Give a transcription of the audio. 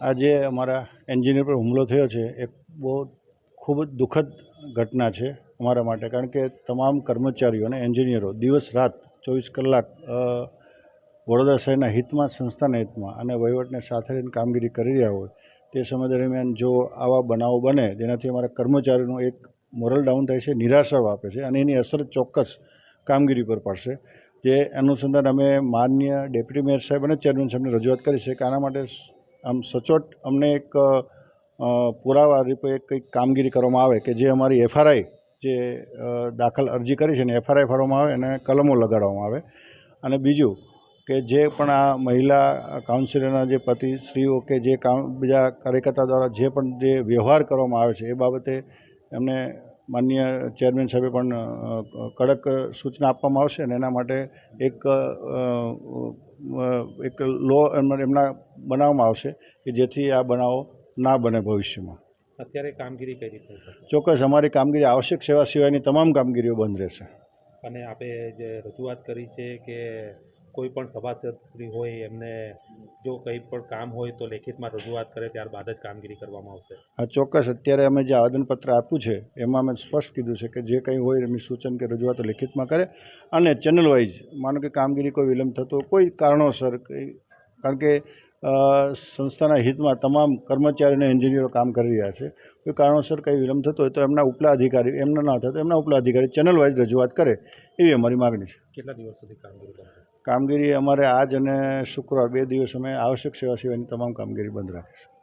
આજે અમારા એન્જિનિયર પર હુમલો થયો છે, એ બહુ ખૂબ જ દુઃખદ ઘટના છે અમારા માટે, કારણ કે તમામ કર્મચારીઓ અને એન્જિનિયરો દિવસ રાત ચોવીસ કલાક વડોદરા શહેરના હિતમાં, સંસ્થાના હિતમાં અને વહીવટને સાથે રહીને કામગીરી કરી રહ્યા હોય, તે સમય દરમિયાન જો આવા બનાવો બને, તેનાથી અમારા કર્મચારીનું એક મોરલ ડાઉન થાય છે, નિરાશા આપે છે અને એની અસર ચોક્કસ કામગીરી પર પડશે. જે અનુસંધાન અમે માન્ય ડેપ્યુટી મેયર સાહેબ અને ચેરમેન સાહેબને રજૂઆત કરી છે કે આના માટે આમ સચોટ અમને એક પુરાવા રૂપે કંઈક કામગીરી કરવામાં આવે કે જે અમારી એફઆરઆઈ જે દાખલ અરજી કરી છે ને એફઆરઆઈ ફાળવામાં આવે અને કલમો લગાડવામાં આવે. અને બીજું કે જે પણ આ મહિલા કાઉન્સિલરના જે પતિ, સ્ત્રીઓ કે જે કામ, બીજા કાર્યકર્તા દ્વારા જે પણ જે વ્યવહાર કરવામાં આવે છે એ બાબતે એમને માન્ય ચેરમેન સાહેબે પણ કડક સૂચના આપવામાં આવશે અને એના માટે એક એક લો એમના બનાવવામાં આવશે કે જેથી આ બનાવો ના બને ભવિષ્યમાં. અત્યારે કામગીરી કઈ રીતે ચોક્કસ અમારી કામગીરી આવશ્યક સેવા સિવાયની તમામ કામગીરીઓ બંધ રહેશે. અને આપે જે રજૂઆત કરી છે કે કોઈ પણ સભાસદશ્રી હોય એમને જો કંઈ પણ કામ હોય તો લેખિતમાં રજૂઆત કરે ત્યારબાદ જ કામગીરી કરવામાં આવશે. હા ચોક્કસ. અત્યારે અમે જે આવેદનપત્ર આપ્યું છે એમાં અમે સ્પષ્ટ કીધું છે કે જે કંઈ હોય એમની સૂચન કે રજૂઆતો લેખિતમાં કરે અને ચેનલ વાઇઝ માનો કે કામગીરી કોઈ વિલંબ થતો કોઈ કારણોસર કંઈ કારણ કે સંસ્થાના હિતમાં તમામ કર્મચારી અને એન્જિનિયરો કામ કરી રહ્યા છે. કોઈ કારણોસર કંઈ વિલંબ થતો હોય તો એમના ઉપલા અધિકારી એમના ના થતો એમના ઉપલા અધિકારી ચેનલ વાઇઝ રજૂઆત કરે એવી અમારી માગણી છે. કેટલા દિવસ સુધી કામગીરી કામગીરી અમારે આજ અને શુક્રવાર બે દિવસ અમે આવશ્યક સેવા સિવાયની તમામ કામગીરી બંધ રાખીશું.